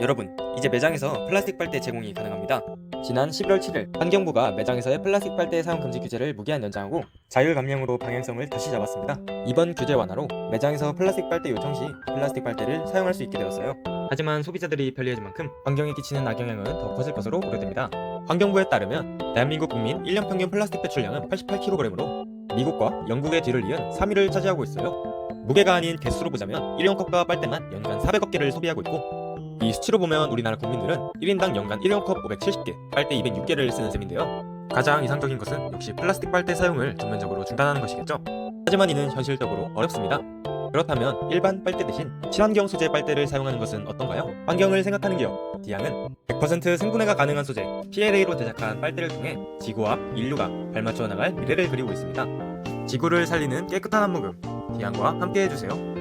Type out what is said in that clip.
여러분, 이제 매장에서 플라스틱 빨대 제공이 가능합니다. 지난 11월 7일 환경부가 매장에서의 플라스틱 빨대 사용 금지 규제를 무기한 연장하고 자율 감량으로 방향성을 다시 잡았습니다. 이번 규제 완화로 매장에서 플라스틱 빨대 요청 시 플라스틱 빨대를 사용할 수 있게 되었어요. 하지만 소비자들이 편리해진 만큼 환경에 끼치는 악영향은 더 커질 것으로 우려됩니다. 환경부에 따르면 대한민국 국민 1년 평균 플라스틱 배출량은 88kg으로 미국과 영국의 뒤를 이은 3위를 차지하고 있어요. 무게가 아닌 개수로 보자면 일회용 컵과 빨대만 연간 400억 개를 소비하고 있고 이 수치로 보면 우리나라 국민들은 1인당 연간 일회용 컵 570개, 빨대 206개를 쓰는 셈인데요. 가장 이상적인 것은 역시 플라스틱 빨대 사용을 전면적으로 중단하는 것이겠죠. 하지만 이는 현실적으로 어렵습니다. 그렇다면 일반 빨대 대신 친환경 소재 빨대를 사용하는 것은 어떤가요? 환경을 생각하는 기업 디앙은 100% 생분해가 가능한 소재 PLA로 제작한 빨대를 통해 지구와 인류가 발맞춰 나갈 미래를 그리고 있습니다. 지구를 살리는 깨끗한 한 모금 디앙과 함께 해주세요.